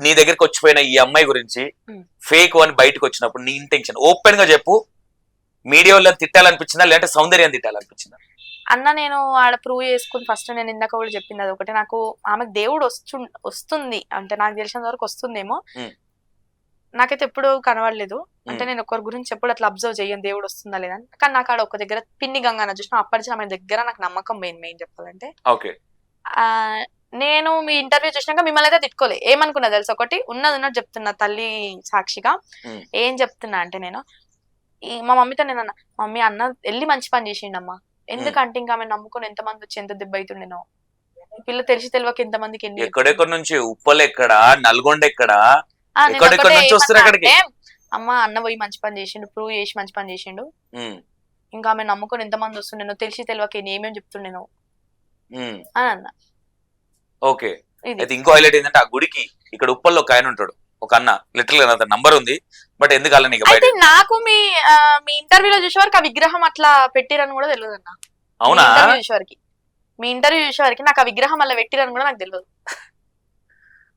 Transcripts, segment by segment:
నీ దగ్గరికి వచ్చిపోయిన ఈ అమ్మాయి గురించి. ఫేక్ అని బయటకు వచ్చినప్పుడు నీ ఇంటెన్షన్ ఓపెన్గా చెప్పు. మీడియా వాళ్ళని తిట్టాలనిపించిందా? లేదంటే సౌందర్యం తిట్టాలనిపించిందా? అన్న నేను ఆడ ప్రూవ్ చేసుకుని ఫస్ట్ నేను ఇందాక కూడా చెప్పింది అది ఒకటి. నాకు ఆమెకు దేవుడు వస్తు వస్తుంది. అంటే నాకు తెలిసినంత వరకు వస్తుందేమో. నాకైతే ఎప్పుడు కనబడలేదు. అంటే. నేను ఒకరి గురించి ఎప్పుడు అట్లా అబ్జర్వ్ చేయను. దేవుడు వస్తుందా లేదా అని. కానీ నాకు ఆడ ఒక దగ్గర పిన్ని గంగా చూసిన అప్పటి నుంచి ఆమె దగ్గర నాకు నమ్మకం పోయింది మెయిన్ చెప్పాలంటే. నేను మీ ఇంటర్వ్యూ చూసినాక మిమ్మల్ని అయితే తిట్టుకోలే. ఏమనుకున్నా తెలుసు ఒకటి? ఉన్నది ఉన్నట్టు చెప్తున్నా తల్లి సాక్షిగా. ఏం చెప్తున్నా అంటే నేను మా మమ్మీతో నేను అన్న మమ్మీ అన్న వెళ్ళి మంచి పని చేసిండమ్మా. ఎందుకంటే ఇంకా ఆమె నమ్ముకొని ఎంత మంది వచ్చి ఎంత దెబ్బ అవుతుండేనో పిల్ల తెలిసి తెలియక ఎంత మందికి ఎన్ని ఎక్కడెక్కడ నుంచి? ఉప్పలు ఎక్కడ? నల్గొండ ఎక్కడ? అమ్మ అన్న పోయి మంచి పని చేసిండు ప్రూవ్ చేసి మంచి పని చేసిండు. ఇంకా ఆమె నమ్ముకొని ఎంత మంది వస్తుండేనో తెలిసి తెలియక ఏమేమి చెప్తుండేనో అని అన్న. ఓకే. అయితే ఇంకో హైలైట్ ఏంటంటే ఆ గుడికి ఇక్కడ ఉప్పల్లో ఒక ఆయన ఉంటాడు. ఒక అన్న. లిటరల్గా అతని నంబర్ ఉంది. బట్ ఎందుకు అలా నీకు అయితే నాకు మీ మీ ఇంటర్వ్యూలో చూసే వరకు ఆ విగ్రహం అట్లా పెట్టిరని కూడా తెలియదు అన్న. అవునా? మీ ఇంటర్వ్యూ చూసే వరకు మీ ఇంటర్వ్యూ చూసే వరకు నాకు ఆ విగ్రహం అలా పెట్టిరని కూడా నాకు తెలియదు.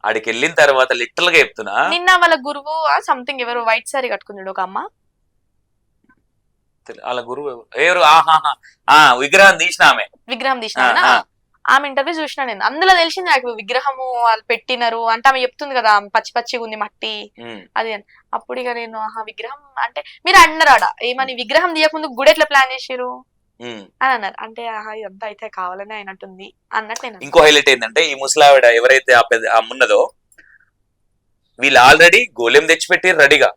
ఆడికి వెళ్ళిన తర్వాత లిటరల్గా చెప్తున్నా. నిన్న వాళ్ళ గురువు సంథింగ్ ఎవరు వైట్ సారీ కట్టుకున్నాడు ఒక అమ్మ. వాళ్ళ గురువు ఎవరు? విగ్రహం తీసిన ఆమె. విగ్రహం తీసిన. ఆమె ఇంటర్వ్యూ చూసిన నేను. అందులో తెలిసింది నాకు విగ్రహము వాళ్ళు పెట్టినారు అంటే ఆమె చెప్తుంది కదా పచ్చి పచ్చిగా ఉంది మట్టి అది అని. అప్పుడు ఇక నేను ఆహా విగ్రహం అంటే మీరు అన్నారు ఆడ ఏమని విగ్రహం తీయకముందు గుడి ఎట్లా ప్లాన్ చేసారు. అని అన్నారు. అంటే ఆహా ఇదంతా అయితే కావాలని అయినట్టుంది అన్నట్టు నేను ఇంకో హైలైట్ ఏంటంటే ఈ ముసలావిడ ఎవరైతే ఉన్నదో వీళ్ళు ఆల్రెడీ గోలెం తెచ్చిపెట్టి రెడీగా.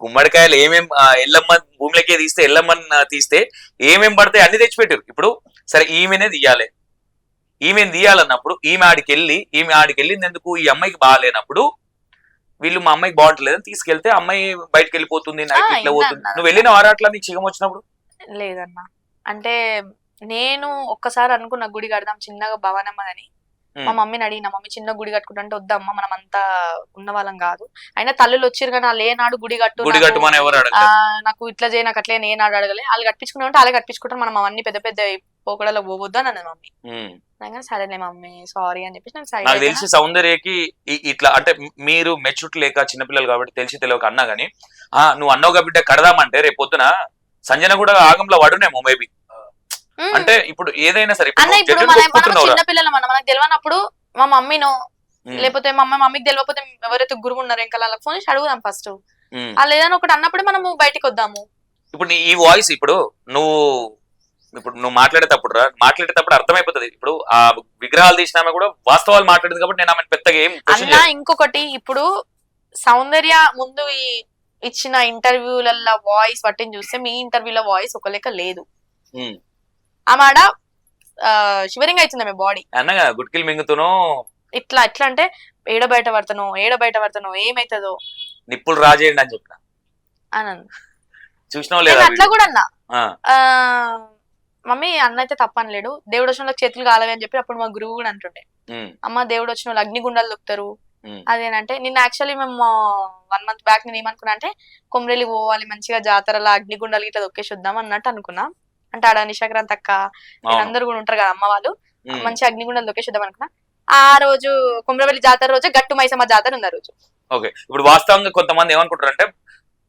గుమ్మడికాయలు ఏమేం ఎల్లమ్మ భూమిలోకి తీస్తే ఎల్లమ్మని ఆ, తీస్తే ఏమేం పడతాయి అన్ని తెచ్చిపెట్టారు ఇప్పుడు సరే ఈమెనే తీయాలి. ఈమెను తీయాలన్నప్పుడు ఈమె ఆడికి వెళ్ళి ఈమె ఆడికి వెళ్ళింది ఎందుకు ఈ అమ్మాయికి బాగాలేనప్పుడు వీళ్ళు మా అమ్మాయికి బాగుంటలేదని తీసుకెళ్తే అమ్మాయి బయటకు వెళ్ళిపోతుంది నైట్ ఆ, ఇట్లా పోతుంది. నువ్వు వెళ్ళిన వారాట్లా నీకు చిగం వచ్చినప్పుడు? లేదన్నా. అంటే నేను ఒక్కసారి అనుకున్న గుడి కడదాం చిన్నగా భవనమ్మని ఉమ్. మా మమ్మీని అడిగిన మమ్మీ చిన్న గుడి కట్టుకుంటే వద్దమ్మా మనం అంతా ఉన్న వాళ్ళం కాదు. అయినా తల్లులు వచ్చారు కానీ వాళ్ళు ఏనాడు గుడి కట్టు గుడి నాకు- నాకు ఇట్లా చేయ నాకు అట్లే నేను అడగలే. వాళ్ళు కట్టించుకున్నా ఉంటే వాళ్ళే కట్టించుకుంటారు. మనం అవన్నీ పెద్ద పెద్ద పోకడలో పోవద్దు అని అన్నది మమ్మీ. అనగానే సరేలే మమ్మీ సారీ అని చెప్పేసి నేను నాకు తెలిసి సౌందర్యకి ఇట్లా అంటే మీరు మెచ్యూరిటీ లేక చిన్నపిల్లలు కాబట్టి తెలిసి తెలియక అన్నా గానీ ఆ నువ్వు అన్నోగా బిడ్డ కడదామంటే రేపు పొద్దున సంజన కూడా ఆగంలో పడునేమో మేబీ అంటే ఇప్పుడు ఏదైనా సరే ఇప్పుడు అన్న నువ్వు ఇప్పుడు జడ్జిని మన మనం? చిన్న పిల్లలు మనం మనకు తెలియనప్పుడు మా మమ్మీనో ఉమ్, లేకపోతే మా అమ్మ మమ్మీకి తెలియకపోతే ఎవరైతే గురువు ఉన్నారు ఇంకా వాళ్ళకి ఫోన్ చేసి అడుగుదాం ఫస్ట్ ఉమ్. వాళ్ళు ఏదైనా ఒకటి అన్నప్పుడు మనము బయటికి వద్దాము. ఇప్పుడు నీ ఈ వాయిస్ ఇప్పుడు నువ్వు ఇప్పుడు నువ్వు మాట్లాడేటప్పుడు రా మాట్లాడేటప్పుడు అర్థమైపోతుంది. ఇప్పుడు ఆ విగ్రహాలు తీసినామె కూడా వాస్తవాలు మాట్లాడింది కాబట్టి నేను ఆమె పెద్దగా ఏం అన్న ఇంకొకటి ఇప్పుడు సౌందర్య ముందు ఈ ఇచ్చిన ఇంటర్వ్యూలలో వాయిస్ పట్టిని చూస్తే మీ ఇంటర్వ్యూలో వాయిస్ ఒక లెక్క లేదు. ఆమె ఆడ షివరింగ్ అవుతుంది ఆమె బాడీ. అన్నగా గుట్కిల్ మింగుతూనో? ఇట్లా ఎట్లా అంటే ఏడ బయట పడతానో ఏడ బయట పడతానో ఏమైతుందో. నిప్పులు రాజేయండి అని చెప్పిన. లేదా అట్లా కూడా అన్నా. మమ్మీ అన్న అయితే తప్పనలేడు. దేవుడు వచ్చిన వాళ్ళకి చేతులు కాలవి అని చెప్పి అప్పుడు మా గురువు కూడా అంటుండే. అమ్మ దేవుడు వచ్చిన వాళ్ళు అగ్నిగుండాలు దొక్కుతారు అదేనంటే నిన్న యాక్చువల్లీ మేము వన్ మంత్ బ్యాక్ నేను ఏమనుకున్నా అంటే కొమ్రెలి పోవాలి మంచిగా జాతరలో అగ్నిగుండాలు ఇట్లా దొక్కేసి వద్దాం అన్నట్టు అనుకున్నా. అంటే ఆడ నిశాక్రాంత్ అక్క. అందరు కూడా ఉంటారు కదా అమ్మ వాళ్ళు. మంచి అగ్నిగుండాలు దొక్కేసి వద్దాం అనుకున్నా. ఆ రోజు కొమ్రవెల్లి జాతర రోజు గట్టు మైసమ్మ జాతర ఉంది ఆ రోజు. ఓకే. ఇప్పుడు వాస్తవంగా కొంతమంది ఏమనుకుంటారు అంటే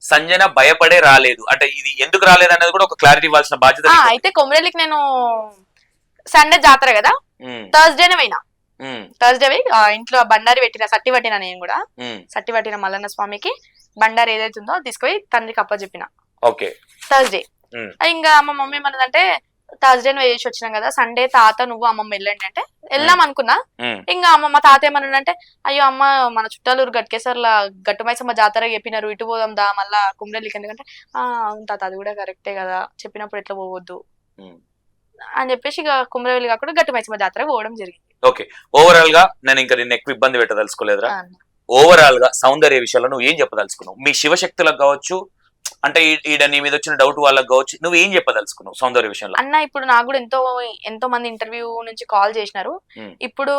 సంజన భయపడే రాలేదు. అంటే ఇది ఎందుకు రాలేదు అనేది కూడా ఒక క్లారిటీ ఇవ్వాల్సిన బాధ్యత. అయితే కొమ్రెల్లికి నేను సండే జాతర కదా? థర్స్డేనే పోయినా. థర్స్డే ఇంట్లో బండారి పెట్టిన సట్టి పట్టిన నేను కూడా. సట్టి పట్టిన మల్లన్న స్వామికి బండారి ఏదైతే ఉందో తీసుకొని తండ్రికి అప్పచెప్పిన. ఓకే. థర్స్డే. ఇంకా మా మమ్మీ ఏమన్నదంటే థర్స్డే వేసి వచ్చినాం కదా సండే తాత నువ్వు అమ్మమ్మ వెళ్ళండి అంటే వెళ్దాం అనుకున్నా. ఇంకా అమ్మ మా తాత ఏమన్నాడంటే అయ్యో అమ్మ మన చుట్టాలు గట్కేసర్లా గట్టు మైసమ్మ జాతర చెప్పినారు ఇటు పోదాం దా మళ్ళా కుమ్రెల్లికి ఎందుకంటే ఆ అవును తాత అది కూడా కరెక్టే కదా చెప్పినప్పుడు ఎట్లా పోవద్దు. అని చెప్పేసి ఇక కుమ్రవెల్లి కాకుండా గట్టు మైసమ్మ జాతర పోవడం జరిగింది. ఓవరాల్గా నేను ఇంకా నిన్ను ఎక్కువ ఇబ్బంది పెట్టదలుచుకోలేదురా. ఓవరాల్గా సౌందర్య విషయంలో నువ్వు ఏం చెప్పదలుచుకున్నావు? మీ శివశక్తులకు కావచ్చు అంటే ఈడ నీ మీద వచ్చిన డౌట్ వాళ్ళకి కావచ్చు నువ్వు ఏం చెప్పదలుచుకున్నావు సౌందర్య విషయంలో? అన్న ఇప్పుడు నాకు కూడా ఎంతో ఎంతో మంది ఇంటర్వ్యూ నుంచి కాల్ చేసినారు. ఇప్పుడు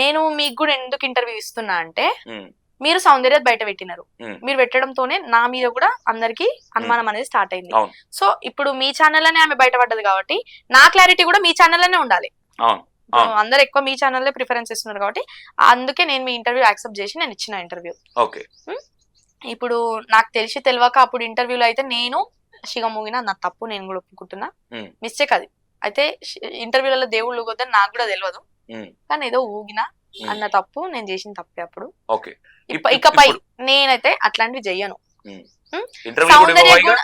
నేను మీకు కూడా ఎందుకు ఇంటర్వ్యూ ఇస్తున్నా అంటే మీరు సౌందర్య బయట పెట్టినారు. మీరు పెట్టడంతోనే నా మీద కూడా అందరికి అనుమానం అనేది స్టార్ట్ అయింది. సో ఇప్పుడు మీ ఛానల్ అనే ఆమె బయటపడ్డది కాబట్టి నా క్లారిటీ కూడా మీ ఛానల్ అనే ఉండాలి. అందరు ఎక్కువ మీ ఛానల్లే ప్రిఫరెన్స్ ఇస్తున్నారు కాబట్టి అందుకే నేను మీ ఇంటర్వ్యూ యాక్సెప్ట్ చేసి నేను ఇచ్చిన ఇంటర్వ్యూ ఓకే. ఇప్పుడు నాకు తెలిసి తెలియక అప్పుడు ఇంటర్వ్యూలో అయితే నేను శిగ మూగిన నా తప్పు నేను కూడా ఒప్పుకుంటున్నా. మిస్టేక్ అది. అయితే ఇంటర్వ్యూలలో దేవుళ్ళు ఊగొద్దని నాకు కూడా తెలియదు. కానీ ఏదో ఊగిన. అన్న తప్పు నేను చేసిన తప్పే అప్పుడు. ఇకపై నేనైతే అట్లాంటివి చెయ్యను. సౌందర్య? కూడా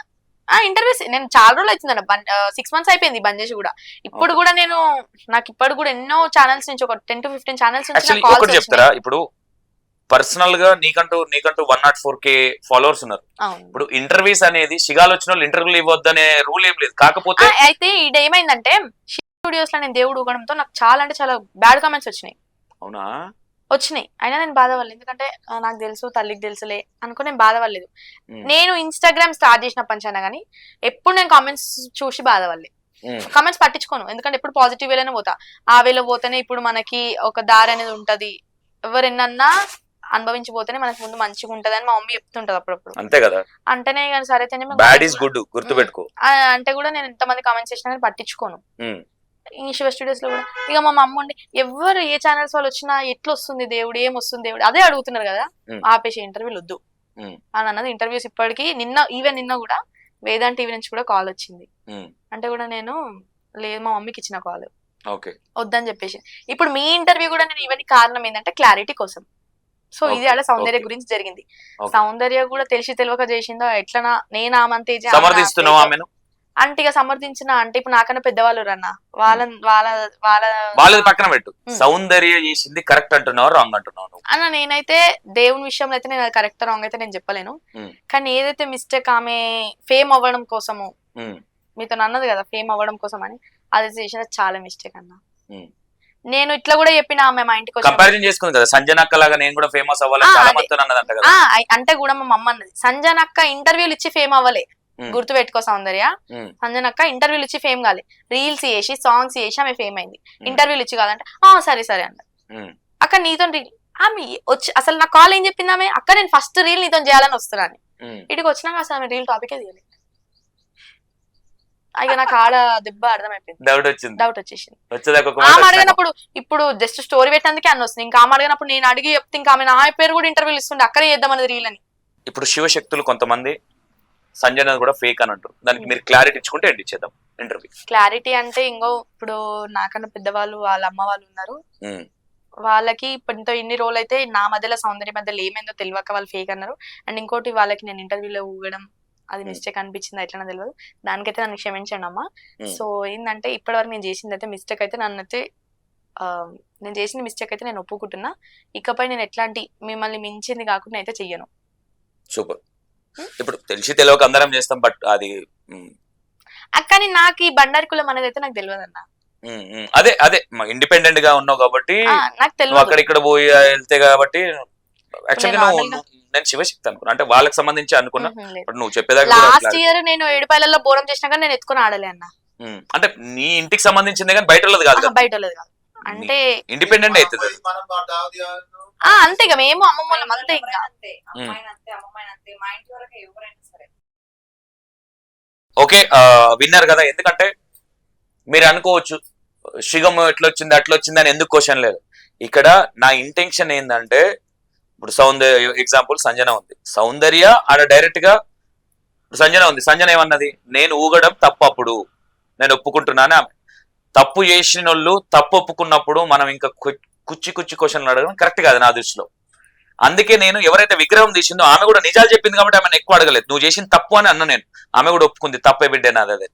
ఆ ఇంటర్వ్యూస్ నేను చాలా రోజులు అవుతుందన్న సిక్స్ మంత్స్ అయిపోయింది బంద్ చేసి కూడా. ఇప్పుడు. కూడా నేను నాకు ఇప్పుడు కూడా ఎన్నో ఛానల్స్ నుంచి ఒక టెన్ టు ఫిఫ్టీన్ ఛానల్స్ నుంచి చెప్తారా? ఇప్పుడు పర్సనల్గా నీకంటూ నీకంటూ one nought four K followers ఉన్నారు. ఇప్పుడు ఇంటర్వ్యూస్ అనేది సిగాలు వచ్చిన వాళ్ళు ఇంటర్వ్యూలు ఇవ్వద్దనే రూల్ ఏం లేదు. కాకపోతే అయితే ఇది ఏమైందంటే స్టూడియోస్లో నేను దేవుడు ఊగడంతో నాకు చాలా అంటే చాలా బ్యాడ్ కామెంట్స్ వచ్చినాయి. అవునా? వచ్చినాయి. అయినా నేను బాధపడలేదు. ఎందుకంటే నాకు తెలుసు తల్లికి తెలుసులే అనుకో నేను బాధపడలేదు. నేను ఇన్స్టాగ్రామ్ స్టార్ట్ చేసినప్పటి నుంచి అయినా కానీ ఎప్పుడు నేను కామెంట్స్ చూసి బాధపడలేదు. ఉమ్, కామెంట్స్ పట్టించుకోను. ఎందుకంటే ఎప్పుడు పాజిటివ్ వేలోనే పోతా. ఆ వేలో పోతేనే ఇప్పుడు మనకి ఒక దారి అనేది ఉంటది. ఎవరెన్నన్నా అనుభవించిపోతేనే మనకి ముందు మంచిగా ఉంటది అని మా మమ్మీ చెప్తుంటది అప్పుడప్పుడు. అంతే కదా? అంటేనే కానీ సరే బ్యాడ్ గుడ్ గుర్తుపెట్టుకో. అంటే కూడా నేను ఎంతమంది కామెంట్స్ చేసినా కానీ పట్టించుకోను. శివ స్టూడియోస్లో కూడా. ఇక మా మమ్మ ఉండి ఎవరు ఏ ఛానల్స్ వాళ్ళు వచ్చినా ఎట్లా వస్తుంది దేవుడు ఏం వస్తుంది దేవుడు అదే అడుగుతున్నారు కదా. ఆపేసి ఇంటర్వ్యూలు వద్దు. అని అన్నది ఇంటర్వ్యూస్ ఇప్పటికి నిన్న ఈవెన్ నిన్న కూడా వేదాంట్ టీవీ నుంచి కూడా కాల్ వచ్చింది. అంటే కూడా నేను లేదు మా మమ్మీకి ఇచ్చిన కాల్ వద్దని చెప్పేసి. ఇప్పుడు మీ ఇంటర్వ్యూ కూడా నేను ఇవన్నీ కారణం ఏంటంటే క్లారిటీ కోసం. సో ఇది ఆడ సౌందర్య. గురించి జరిగింది. సౌందర్య కూడా తెలిసి తెలియక చేసిందో ఎట్లా నేను ఆమంతేజ సమర్థిస్తున్నావు ఆమెను అంటే ఇక సమర్థించిన అంటే ఇప్పుడు నాకన్నా పెద్దవాళ్ళు రన్న వాళ్ళ వాళ్ళ వాళ్ళ వాళ్ళది పక్కన పెట్టు. సౌందర్య చేసింది కరెక్ట్ అంటున్నావు రాంగ్ అంటున్నావు అన్న నేనైతే దేవుని విషయంలో అయితే నేను కరెక్ట్ రాంగ్ అయితే నేను చెప్పలేను. కానీ ఏదైతే మిస్టేక్ ఆమె ఫేమ్ అవ్వడం కోసము మీతో అన్నది కదా ఫేమ్ అవ్వడం కోసం అని అది చేసిన చాలా మిస్టేక్ అన్న. నేను ఇట్లా కూడా చెప్పిన ఆమె మా ఇంటికి కంపారిజన్ చేసుకుంది కదా సంజయ్ అక్క లాగా నేను కూడా ఫేమస్ అవ్వాలని ఆ, చాలా. మంది అన్నదంట కదా. అంటే కూడా మా మమ్మ అన్నది. సంజన్ అక్క ఇంటర్వ్యూలు ఇచ్చి ఫేమ్ అవ్వలే. గుర్తు పెట్టుకో సౌందర్య. ఉమ్, సంజన్ అక్క ఇంటర్వ్యూలు ఇచ్చి ఫేమ్ కాలే. రీల్స్ చేసి సాంగ్స్ చేసి ఆమె ఫేమ్ అయింది. ఇంటర్వ్యూలు ఇచ్చి కాదంటే ఆ సరే సరే అన్న అక్క నీతో ఆమె వచ్చి అసలు నా కాల్ ఏం చెప్పింది ఆమె? అక్క నేను ఫస్ట్ రీల్ నీతో చేయాలని వస్తున్నాను. ఇటుకి వచ్చినాక అసలు ఆమె రీల్ టాపికే తీయలేదు ఇక నాకు ఆడ దెబ్బ అర్థమైపోయింది. డౌట్ వచ్చింది. డౌట్ వచ్చేసింది. ఆమె. అడిగినప్పుడు ఇప్పుడు జస్ట్ స్టోరీ పెట్టేందుకే అన్న వస్తుంది. ఇంకా ఆమె అడిగినప్పుడు నేను అడిగి చెప్తే ఇంకా ఆమె నా పేరు కూడా ఇంటర్వ్యూలు ఇస్తుండే. అక్కడే చేద్దామన్నది రీల్ అని. ఇప్పుడు శివశక్తులు కొంతమంది సంజయ్ కూడా ఫేక్ అని అంటారు. దానికి మీరు క్లారిటీ ఇచ్చుకుంటే ఎండ్ ఇచ్చేద్దాం ఇంటర్వ్యూ క్లారిటీ అంటే ఇంకో ఇప్పుడు నాకన్నా పెద్దవాళ్ళు వాళ్ళ అమ్మ వాళ్ళు ఉన్నారు. వాళ్ళకి ఇప్పుడు ఇంత ఇన్ని రోజులు అయితే నా మధ్యలో సౌందర్య మధ్యలో ఏమైందో తెలియక వాళ్ళు ఫేక్ అన్నారు. అండ్ ఇంకోటి వాళ్ళకి నేను ఇంటర్వ్యూలో ఊగడం అది. మిస్టేక్ అనిపించింది ఎట్లా తెలియదు దానికైతే నన్ను క్షమించండి అమ్మా. సో ఏంటంటే ఇప్పటివరకు నేను చేసింది అయితే మిస్టేక్ అయితే నన్ను అయితే నేను చేసిన మిస్టేక్ అయితే నేను ఒప్పుకుంటున్నా. ఇకపై నేను ఎట్లాంటి మిమ్మల్ని మించింది కాకుండా అయితే చెయ్యను. సూపర్. ఇప్పుడు తెలిసి తెలియక అందరం చేస్తాం బట్ అది కానీ నాకు ఈ బండారి కులం అనేది అయితే నాకు తెలియదు అన్న. అదే అదే. ఇండిపెండెంట్గా ఉన్నావు కాబట్టి నాకు తెలియదు అక్కడ ఇక్కడ పోయి వెళ్తే కాబట్టి యాక్చువల్లీ నేను శివశక్తి అనుకున్నా. అంటే వాళ్ళకి సంబంధించి అనుకున్నా. నువ్వు చెప్పేదాకా లాస్ట్. ఇయర్ నేను ఏడుపాయలలో బోరం చేసినా కానీ నేను ఎత్తుకొని ఆడలే అన్న. అంటే నీ ఇంటికి సంబంధించింది కానీ బయట కాదు బయట కాదు. అంటే ఇండిపెండెంట్ అవుతుంది అంతే ఇక మేము అమ్మమ్మ వాళ్ళం అంతే ఇంకా ఓకే విన్నారు కదా. ఎందుకంటే మీరు అనుకోవచ్చు శిగం ఎట్లా వచ్చింది అట్లా వచ్చింది అని ఎందుకు క్వశ్చన్ లేదు. ఇక్కడ నా ఇంటెన్షన్ ఏంటంటే ఇప్పుడు సౌందర్య ఎగ్జాంపుల్ సంజన ఉంది. సౌందర్య ఆడ డైరెక్ట్గా ఇప్పుడు సంజన ఉంది. సంజన ఏమన్నది? నేను ఊగడం తప్పు అప్పుడు నేను ఒప్పుకుంటున్నాను ఆమె. తప్పు చేసిన వాళ్ళు తప్పు ఒప్పుకున్నప్పుడు మనం ఇంకా కుచ్చి కుచ్చి క్వశ్చన్లు అడగడం కరెక్ట్ కాదు నా దృష్టిలో. అందుకే నేను ఎవరైతే విగ్రహం తీసిందో ఆమె కూడా నిజాలు చెప్పింది కాబట్టి ఆమెను ఎక్కువ అడగలేదు. నువ్వు చేసిన తప్పు అని అన్న నేను. ఆమె కూడా ఒప్పుకుంది. తప్పే బిడ్డ నాది అదే.